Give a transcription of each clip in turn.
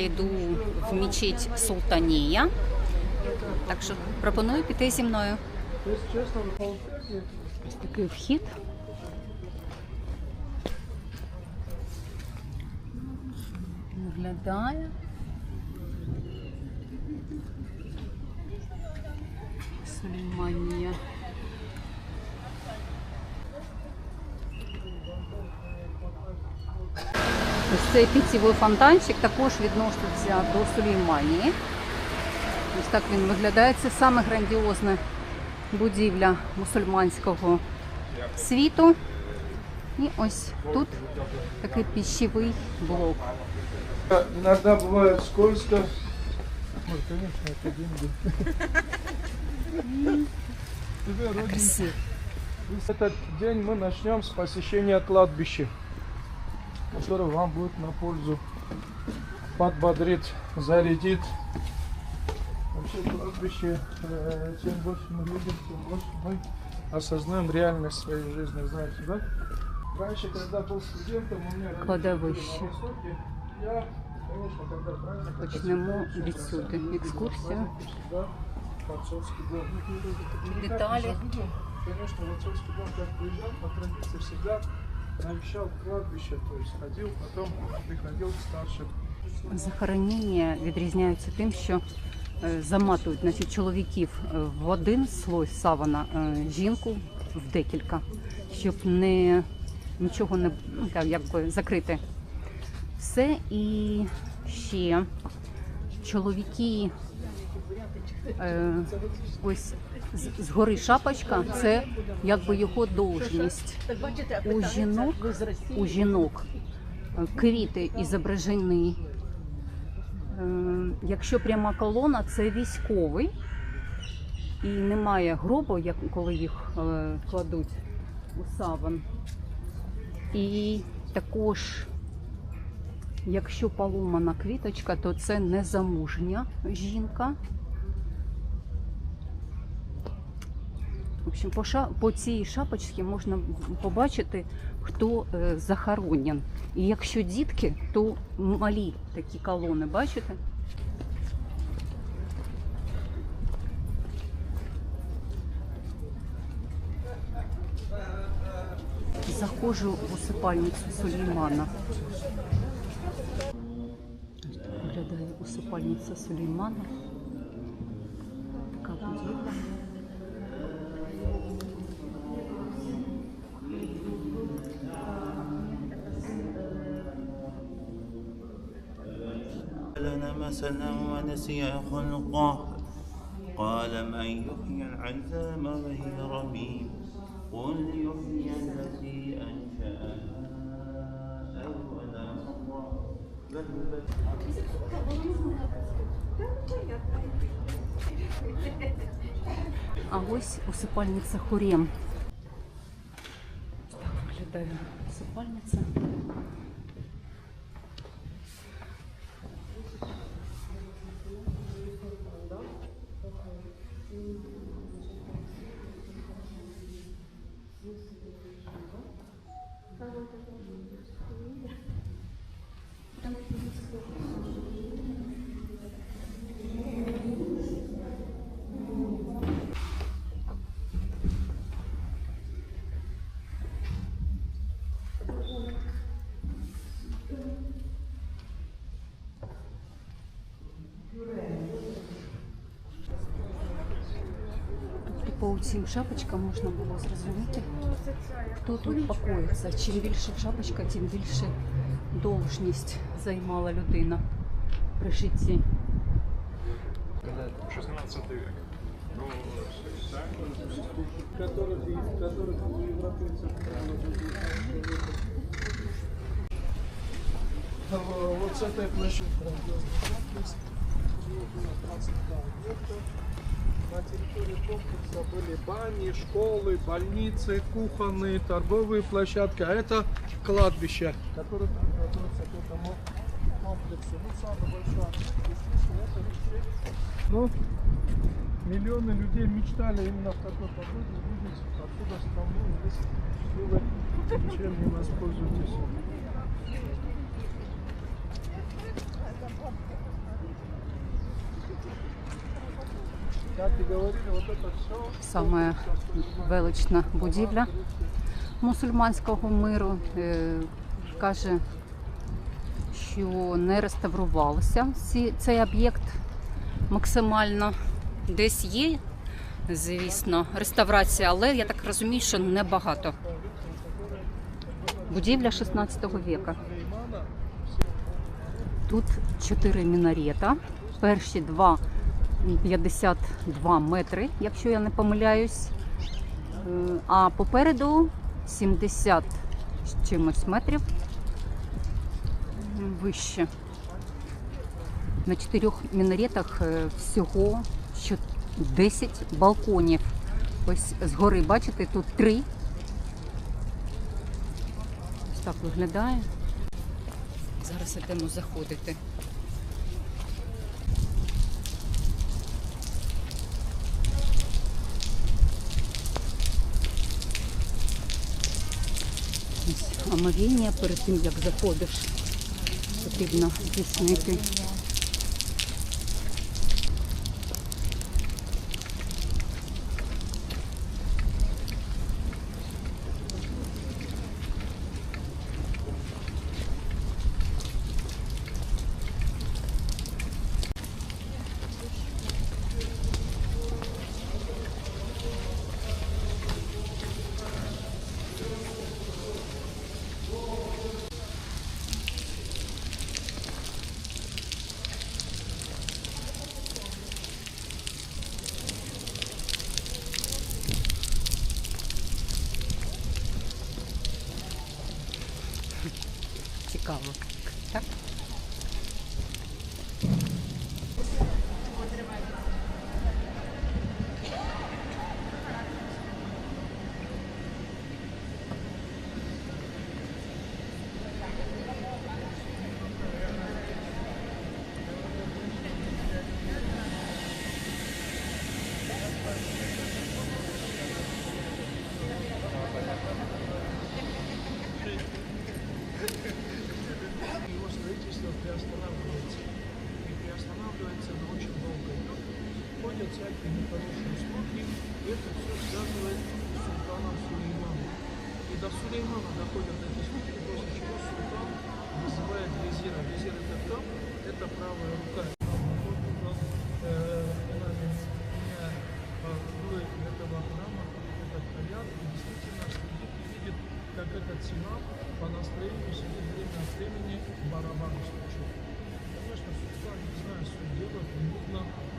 йду в мечеть Султанія. Так що пропоную піти зі мною. Ось такий вхід. Виглядає. Сулейманія. Ось цей піцевий фонтанчик також відноситься до Сулейманії. Ось так він виглядає. Це саме грандіозна будівля мусульманського світу. І ось тут такий піщевий блок. Иногда бывает скользко. Ой, конечно, это деньги. Тебе, родненький. Красиво. В этот день мы начнем с посещения кладбища, которое вам будет на пользу, подбодрит, зарядит. Вообще кладбище, э, чем больше мы видим, тем больше мы осознаем реальность своей жизни, знаете, да? Раньше, когда был студентом, у меня Кладовище. Востоке, я, конечно, когда праздник, Почнемо відсюди. Екскурсія. забудем. Конечно, в отцовский дом, как приезжал, по традиции всегда навещал кладбище, то есть ходил, потом приходил к старшим. Захоронення відрізняються тим, що е, заматують значить, чоловіків е, в один слой савана, е, жінку в декілька, щоб не нічого не ну, якби закрити. Все і ще чоловіки. Ось згори шапочка це якби його должність. У жінок, у жінок е, квіти і зображені. Е, Якщо пряма колона, це військовий. І немає гробу, як коли їх е, кладуть у саван. І також, якщо поломана квіточка, то це незамужня жінка. Общем, по, ша... по цій шапочці можна побачити, хто е, захоронен. І якщо дітки, то малі такі колони, бачите? Заходжу в усипальницю Сулеймана. Ось так Сулеймана. لنا مثلا ونسي خلقه قال من يحيي العظام وهي رميم قل يحيي الذي أنشأها أول مرة بل بل А ось усипальниця Хорем. Ось Так виглядає усипальниця. по цим шапочкам можна було зрозуміти, хто тут покоїться. Чим більше шапочка, тим більше довжність займала людина при житті. 16 век. Ну, Которых, которых у европейцев Вот с этой площадки на территории комплекса были бани, школы, больницы, кухонные, торговые площадки, а это кладбище, которое относится к этому комплексу. Ну, большой. Естественно, это вообще, Ну, миллионы людей мечтали именно в такой погоде увидеть оттуда страну, если вы ничем не воспользуетесь. Саме велична будівля мусульманського миру. Е, Каже, що не реставрувалося цей об'єкт максимально. Десь є, звісно, реставрація, але я так розумію, що небагато. Будівля 16 віка. Тут чотири мінарета. Перші два 52 метри, якщо я не помиляюсь. Е, А попереду 70 з чимось метрів вище. На чотирьох мінаретах е, всього 10 балконів. Ось згори, бачите, тут три. Ось так виглядає. Зараз йдемо заходити. Ось омовіння перед тим, як заходиш, потрібно здійснити. Всякие нехорошие слухи. И это все связывает с султаном Сулейманом. И до Сулеймана доходят эти слухи, после чего султан называет визира. Визир это кто? Это правая рука. Э, видит, как этот симам по настроению себе время от времени барабан. Конечно, султан, не знаю, суть дела, нудно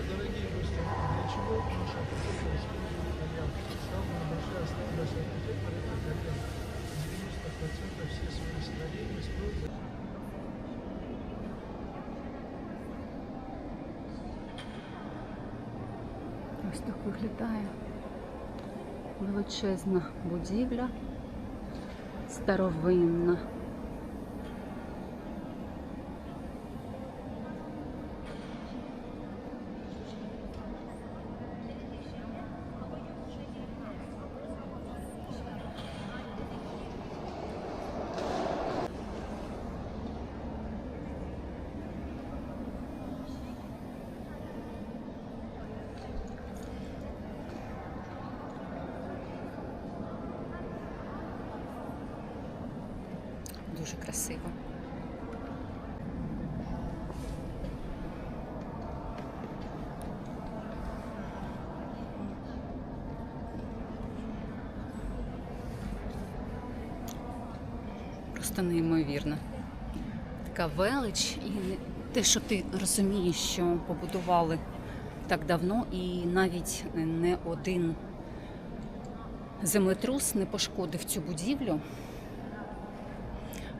Теперь, дорогие гости, для чего наш архитектор использует аят? Самая большая слабость архитектора – это аят. 90% все свои строения строят Ось так виглядає величезна будівля, старовинна. Дуже красиво. Просто неймовірно. Така велич і те, що ти розумієш, що побудували так давно, і навіть не один землетрус не пошкодив цю будівлю.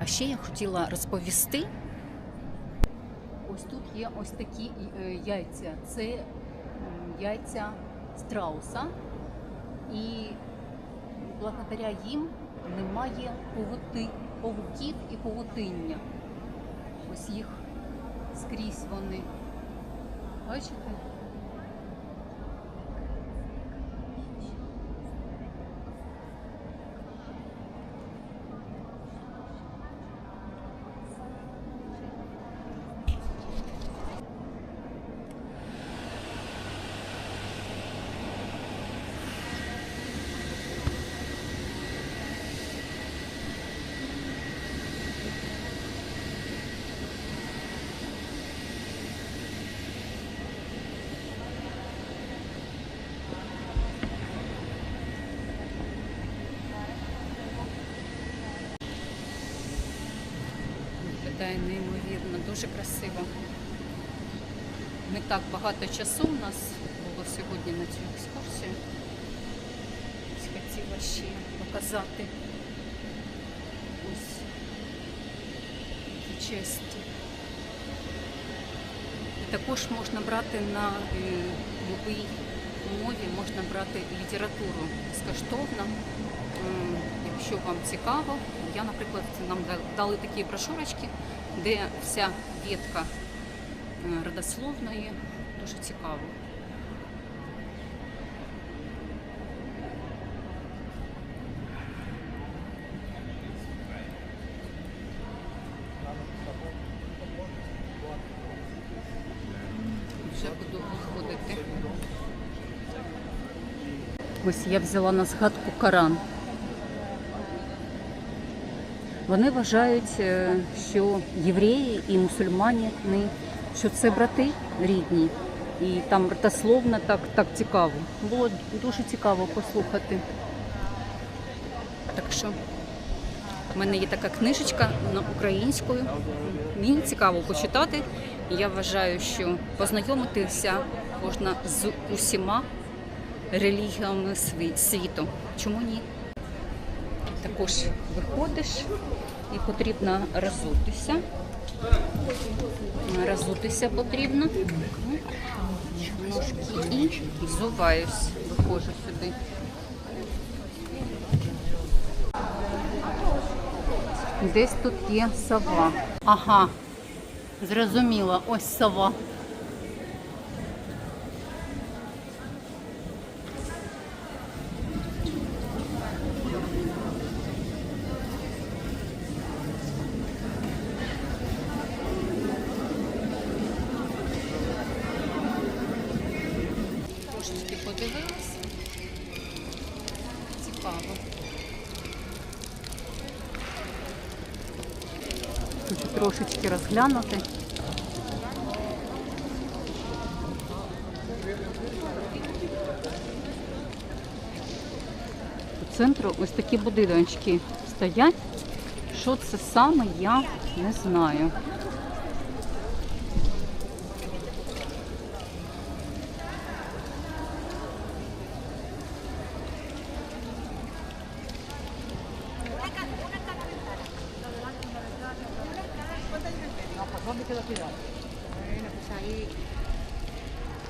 А ще я хотіла розповісти. Ось тут є ось такі е, яйця. Це яйця страуса. І благодаря їм немає павути, павуків і павутиння. Ось їх скрізь вони. Бачите? Виглядає неймовірно, дуже красиво. Не так багато часу у нас було сьогодні на цю екскурсію. Хотіла ще показати ось які часті. Також можна брати на е, любій мові, можна брати літературу безкоштовно. Якщо вам цікаво, я, наприклад, нам дали такі брошурочки, де вся ветка е, родословної дуже цікаво. Вже буду виходити. Ось я взяла на згадку Коран. Вони вважають, е, що євреї і мусульмані, що це брати рідні. І там родословно так, так цікаво. Було дуже цікаво послухати. Так що в мене є така книжечка українською. Мені цікаво почитати. Я вважаю, що познайомитися можна з усіма релігіями світу. Чому ні? Також виходиш і потрібно розутися. Розутися потрібно. Ножки і взуваюсь. Виходжу сюди. Десь тут є сова. Ага, зрозуміла, ось сова. Трошечки подивилась. Цікаво. Хочу трошечки розглянути. По центру ось такі будиночки стоять. Що це саме, я не знаю.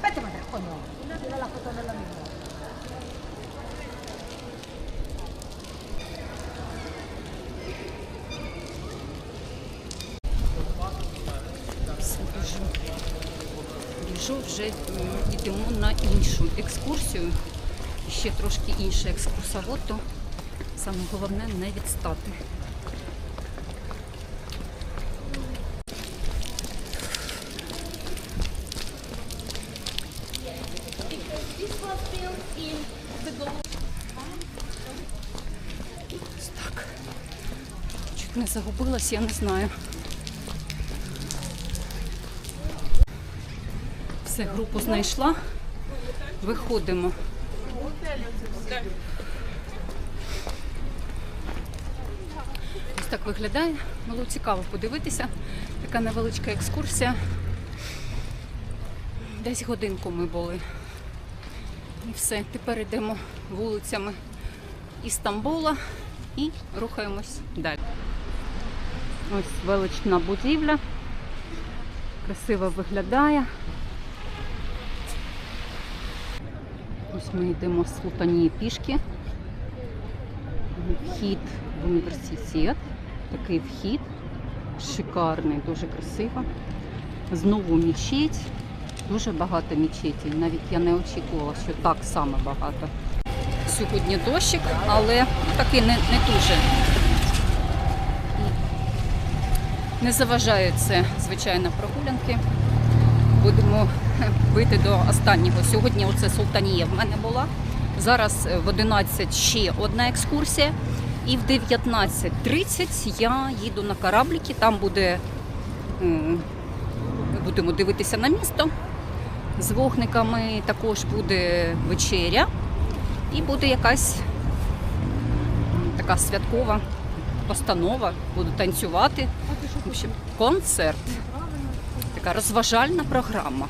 Vete, madre, coño. Mira la foto misma. Все, біжу. Вже йдемо на іншу екскурсію. Ще трошки інший екскурсовод, то саме головне не відстати. Загубилась, я не знаю. Все, групу знайшла. Виходимо. Ось так виглядає. Було цікаво подивитися. Така невеличка екскурсія. Десь годинку ми були. І все. Тепер йдемо вулицями Істамбула і рухаємось далі. Ось велична будівля. Красиво виглядає. Ось ми йдемо з Султанії пішки. Вхід в університет. Такий вхід. Шикарний, дуже красиво. Знову мечеть. Дуже багато мечетей. Навіть я не очікувала, що так само багато. Сьогодні дощик, але такий не, не дуже. Не заважає це, звичайно, прогулянки. Будемо вийти до останнього. Сьогодні оце Султанія в мене була. Зараз е, в 11 ще одна екскурсія. І в 19.30 я їду на корабліки. Там буде, будемо дивитися на місто з вогниками. Також буде вечеря і буде якась така святкова постанова, будуть танцювати. В общем, концерт. Така розважальна програма.